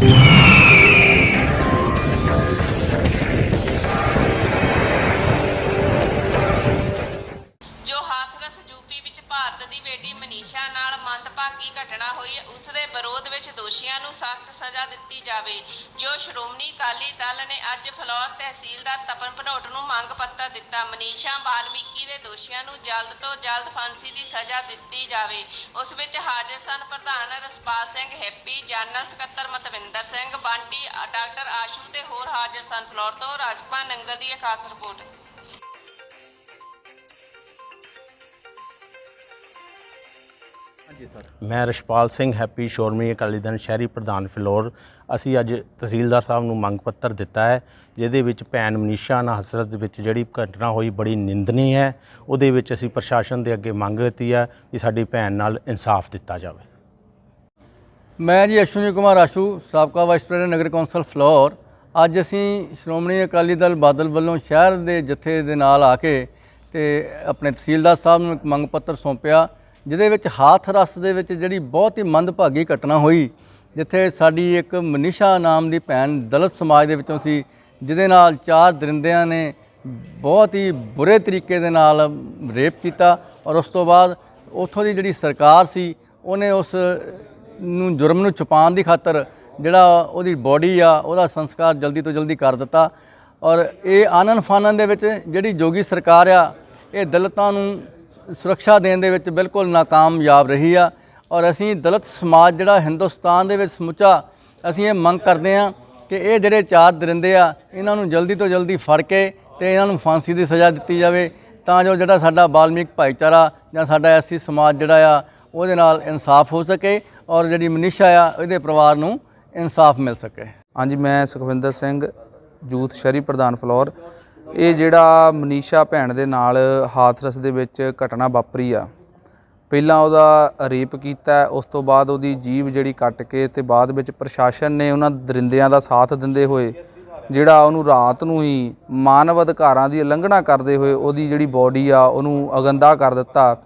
ਜੋ ਮੰਦਭਾਗੀ ਘਟਨਾ ਹੋਈ ਹੈ, ਉਸ ਦੇ ਵਿਰੋਧ ਵਿੱਚ ਦੋਸ਼ੀਆਂ ਨੂੰ ਸਖਤ ਸਜ਼ਾ ਦਿੱਤੀ ਜਾਵੇ। ਜੋ ਸ਼੍ਰੋਮਣੀ ਅਕਾਲੀ ਦਲ ਨੇ ਅੱਜ ਫਲੌਰ ਤਹਿਸੀਲਦਾਰ ਤਪਨ ਭਨੋਟ ਨੂੰ ਮੰਗ ਪੱਤਰ ਦਿੱਤਾ ਮਨੀਸ਼ਾ ਵਾਲਮੀਕੀ ਦੇ ਦੋਸ਼ੀਆਂ ਨੂੰ ਜਲਦ ਤੋਂ ਜਲਦ ਫਾਂਸੀ ਦੀ ਸਜ਼ਾ ਦਿੱਤੀ ਜਾਵੇ। ਉਸ ਵਿੱਚ ਹਾਜ਼ਰ ਸਨ ਪ੍ਰਧਾਨ ਰਸਪਾਲ ਸਿੰਘ ਹੈਪੀ ਜਨਰਲ ਸਕੱਤਰ ਮਤਵਿੰਦਰ ਸਿੰਘ ਬਾਂਟੀ ਡਾਕਟਰ ਆਸ਼ੂ ਤੇ ਹੋਰ ਹਾਜ਼ਰ ਸਨ। ਫਲੌਰ ਤੋਂ ਰਾਜਪਾਲ ਨੰਗਲ ਦੀ ਇਹ ਖਾਸ ਰਿਪੋਰਟ। ਮੈਂ ਰਸ਼ਪਾਲ ਸਿੰਘ ਹੈਪੀ ਸ਼ੋਰਮੀ ਅਕਾਲੀ ਦਲ ਸ਼ਹਿਰੀ ਪ੍ਰਧਾਨ ਫਿਲੌਰ। ਅਸੀਂ ਅੱਜ ਤਹਿਸੀਲਦਾਰ ਸਾਹਿਬ ਨੂੰ ਮੰਗ ਪੱਤਰ ਦਿੱਤਾ ਹੈ ਜਿਹਦੇ ਵਿੱਚ ਭੈਣ ਮਨੀਸ਼ਾ ਨਾਲ ਹਸਰਤ ਦੇ ਵਿੱਚ ਜਿਹੜੀ ਘਟਨਾ ਹੋਈ ਬੜੀ ਨਿੰਦਨੀ ਹੈ। ਉਹਦੇ ਵਿੱਚ ਅਸੀਂ ਪ੍ਰਸ਼ਾਸਨ ਦੇ ਅੱਗੇ ਮੰਗ ਕੀਤੀ ਹੈ ਕਿ ਸਾਡੀ ਭੈਣ ਨਾਲ ਇਨਸਾਫ ਦਿੱਤਾ ਜਾਵੇ। ਮੈਂ ਜੀ ਅਸ਼ਵਨੀ ਕੁਮਾਰ ਆਸ਼ੂ ਸਾਬਕਾ ਵਾਈਸ ਪ੍ਰੈਜ਼ੀਡੈਂਟ ਨਗਰ ਕੌਂਸਲ ਫਲੋਰ। ਅੱਜ ਅਸੀਂ ਸ਼੍ਰੋਮਣੀ ਅਕਾਲੀ ਦਲ ਬਾਦਲ ਵੱਲੋਂ ਸ਼ਹਿਰ ਦੇ ਜਥੇ ਦੇ ਨਾਲ ਆ ਕੇ ਤੇ ਆਪਣੇ ਤਹਿਸੀਲਦਾਰ ਸਾਹਿਬ ਨੂੰ ਇੱਕ ਮੰਗ ਪੱਤਰ ਸੌਂਪਿਆ। ਜਿਹਦੇ ਵਿੱਚ ਹਾਥ ਰਸ ਦੇ ਵਿੱਚ ਜਿਹੜੀ ਬਹੁਤ ਹੀ ਮੰਦਭਾਗੀ ਘਟਨਾ ਹੋਈ, ਜਿੱਥੇ ਸਾਡੀ ਇੱਕ ਮਨੀਸ਼ਾ ਨਾਮ ਦੀ ਭੈਣ ਦਲਿਤ ਸਮਾਜ ਦੇ ਵਿੱਚੋਂ ਸੀ, ਜਿਹਦੇ ਨਾਲ ਚਾਰ ਦਰਿੰਦਿਆਂ ਨੇ ਬਹੁਤ ਹੀ ਬੁਰੇ ਤਰੀਕੇ ਦੇ ਨਾਲ ਰੇਪ ਕੀਤਾ ਔਰ ਉਸ ਤੋਂ ਬਾਅਦ ਉੱਥੋਂ ਦੀ ਜਿਹੜੀ ਸਰਕਾਰ ਸੀ, ਉਹਨੇ ਉਸ ਨੂੰ ਜੁਰਮ ਨੂੰ ਛੁਪਾਉਣ ਦੀ ਖਾਤਰ ਜਿਹੜਾ ਉਹਦੀ ਬੋਡੀ ਆ, ਉਹਦਾ ਸੰਸਕਾਰ ਜਲਦੀ ਤੋਂ ਜਲਦੀ ਕਰ ਦਿੱਤਾ ਔਰ ਇਹ ਆਨਨ ਫਾਨਨ ਦੇ ਵਿੱਚ ਜਿਹੜੀ ਜੋਗੀ ਸਰਕਾਰ ਆ, ਇਹ ਦਲਿਤਾਂ ਨੂੰ ਸੁਰੱਖਿਆ ਦੇਣ ਦੇ ਵਿੱਚ ਬਿਲਕੁਲ ਨਾਕਾਮਯਾਬ ਰਹੀ ਆ ਔਰ ਅਸੀਂ ਦਲਿਤ ਸਮਾਜ ਜਿਹੜਾ ਹਿੰਦੁਸਤਾਨ ਦੇ ਵਿੱਚ ਸਮੁੱਚਾ ਅਸੀਂ ਇਹ ਮੰਗ ਕਰਦੇ ਆ ਕਿ ਇਹ ਜਿਹੜੇ ਚਾਰ ਦਰਿੰਦੇ ਆ, ਇਹਨਾਂ ਨੂੰ ਜਲਦੀ ਤੋਂ ਜਲਦੀ ਫੜ ਕੇ ਤੇ ਇਹਨਾਂ ਨੂੰ ਫਾਂਸੀ ਦੀ ਸਜ਼ਾ ਦਿੱਤੀ ਜਾਵੇ ਤਾਂ ਜੋ ਜਿਹੜਾ ਸਾਡਾ ਬਾਲਮੀਕ ਭਾਈਚਾਰਾ ਜਾਂ ਸਾਡਾ ਐਸੀ ਸਮਾਜ ਜਿਹੜਾ ਆ, ਉਹਦੇ ਨਾਲ ਇਨਸਾਫ ਹੋ ਸਕੇ ਔਰ ਜਿਹੜੀ ਮਨੀਸ਼ਾ ਆ ਇਹਦੇ ਪਰਿਵਾਰ ਨੂੰ ਇਨਸਾਫ ਮਿਲ ਸਕੇ। ਹਾਂਜੀ, ਮੈਂ ਸੁਖਵਿੰਦਰ ਸਿੰਘ ਯੂਥ ਸ਼ਹਿਰੀ ਪ੍ਰਧਾਨ ਫਲੋਰ। ਇਹ ਜਿਹੜਾ ਮਨੀਸ਼ਾ ਭੈਣ ਦੇ ਨਾਲ ਹਾਥਰਸ ਦੇ ਵਿੱਚ ਘਟਨਾ ਵਾਪਰੀ ਆ। ਪਹਿਲਾਂ ਉਹਦਾ ਰੇਪ ਕੀਤਾ, ਉਸ ਤੋਂ ਬਾਅਦ ਉਹਦੀ ਜੀਭ ਜਿਹੜੀ ਕੱਟ ਕੇ ਤੇ ਬਾਅਦ ਵਿੱਚ ਪ੍ਰਸ਼ਾਸਨ ਨੇ ਉਹਨਾਂ ਦਰਿੰਦਿਆਂ ਦਾ ਸਾਥ ਦਿੰਦੇ ਹੋਏ, ਜਿਹੜਾ ਉਹਨੂੰ ਰਾਤ ਨੂੰ ਹੀ ਮਾਨਵ ਅਧਿਕਾਰਾਂ ਦੀ ਉਲੰਘਣਾ ਕਰਦੇ ਹੋਏ ਉਹਦੀ ਜਿਹੜੀ ਬਾਡੀ ਆ, ਉਹਨੂੰ ਅਗੰਦਾ ਕਰ ਦਿੱਤਾ।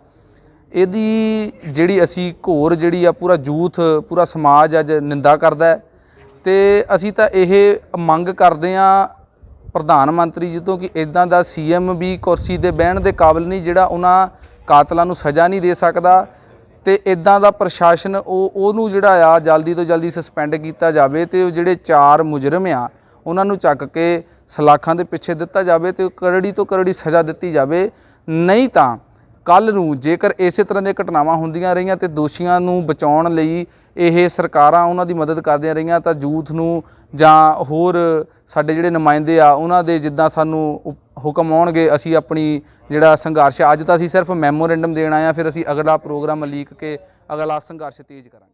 ਇਹਦੀ ਜਿਹੜੀ ਅਸੀਂ ਘੋਰ ਜਿਹੜੀ ਆ, ਪੂਰਾ ਯੂਥ ਪੂਰਾ ਸਮਾਜ ਅੱਜ ਨਿੰਦਾ ਕਰਦਾ ਹੈ ਤੇ ਅਸੀਂ ਤਾਂ ਇਹ ਮੰਗ ਕਰਦੇ ਆ ਪ੍ਰਧਾਨ ਮੰਤਰੀ ਜੀ ਤੋਂ ਕਿ ਇਦਾਂ ਦਾ ਸੀਐਮ ਵੀ ਕੁਰਸੀ ਦੇ ਬਹਿਣ ਦੇ ਕਾਬਿਲ ਨਹੀਂ, ਜਿਹੜਾ ਉਹਨਾਂ ਕਾਤਲਾਂ ਨੂੰ ਸਜ਼ਾ ਨਹੀਂ ਦੇ ਸਕਦਾ। ਤੇ ਇਦਾਂ ਦਾ ਪ੍ਰਸ਼ਾਸਨ ਉਹ, ਉਹਨੂੰ ਜਿਹੜਾ ਆ, ਜਲਦੀ ਤੋਂ ਜਲਦੀ ਸਸਪੈਂਡ ਕੀਤਾ ਜਾਵੇ ਤੇ ਉਹ ਜਿਹੜੇ ਚਾਰ ਮੁਜਰਮ ਆ, ਉਹਨਾਂ ਨੂੰ ਚੱਕ ਕੇ ਸਲਾਖਾਂ ਦੇ ਪਿੱਛੇ ਦਿੱਤਾ ਜਾਵੇ ਤੇ ਕਰੜੀ ਤੋਂ ਕਰੜੀ ਸਜ਼ਾ ਦਿੱਤੀ ਜਾਵੇ। ਨਹੀਂ ਤਾਂ ਕੱਲ ਨੂੰ ਜੇਕਰ ਇਸੇ ਤਰ੍ਹਾਂ ਦੀਆਂ ਘਟਨਾਵਾਂ ਹੁੰਦੀਆਂ ਰਹੀਆਂ ਤੇ ਦੋਸ਼ੀਆਂ ਨੂੰ ਬਚਾਉਣ ਲਈ ਇਹ ਸਰਕਾਰਾਂ ਉਹਨਾਂ ਦੀ ਮਦਦ ਕਰਦੀਆਂ ਰਹੀਆਂ ਤਾਂ ਯੂਥ ਨੂੰ ਜਾਂ ਹੋਰ ਸਾਡੇ ਜਿਹੜੇ ਨੁਮਾਇੰਦੇ ਆ, ਉਹਨਾਂ ਦੇ ਜਿੱਦਾਂ ਸਾਨੂੰ ਉਪ- ਹੁਕਮ ਆਉਣਗੇ, ਅਸੀਂ ਆਪਣੀ ਜਿਹੜਾ ਸੰਘਰਸ਼ ਅੱਜ ਤਾਂ ਅਸੀਂ ਸਿਰਫ ਮੈਮੋਰੈਂਡਮ ਦੇਣ ਆਏ ਆ ਫਿਰ ਅਸੀਂ ਅਗਲਾ ਪ੍ਰੋਗਰਾਮ ਲੀਕ ਕੇ ਅਗਲਾ ਸੰਘਰਸ਼ ਤੇਜ਼ ਕਰਾਂਗੇ।